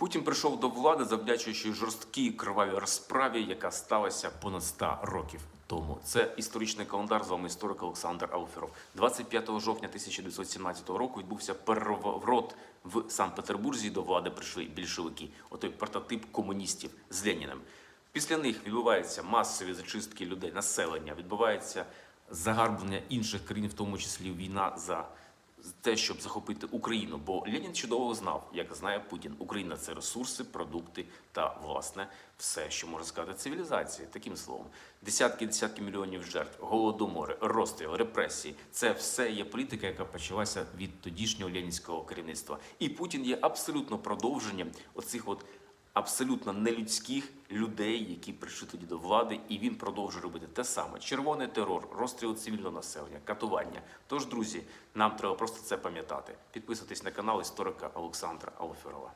Путін прийшов до влади, завдячуючи жорсткій кривавій розправі, яка сталася понад 100 років тому. Це історичний календар. З вами історик Олександр Ауферов. 25 жовтня 1917 року відбувся переворот в Санкт-Петербурзі. До влади прийшли більшовики. Отой прототип комуністів з Леніним. Після них відбуваються масові зачистки людей, населення, відбувається загарблення інших країн, в тому числі війна за те, щоб захопити Україну. Бо Ленін чудово знав, як знає Путін, Україна це ресурси, продукти та власне все, що можна сказати, цивілізація. Таким словом, десятки десятки мільйонів жертв, голодомори, розстріл, репресії це все є політика, яка почалася від тодішнього ленінського керівництва. І Путін є абсолютно продовженням оцих от абсолютно нелюдських людей, які прийшли тоді до влади, і він продовжує робити те саме: червоний терор, розстріл цивільного населення, катування. Тож, друзі, нам треба просто це пам'ятати. Підписуйтесь на канал історика Олександра Алоферова.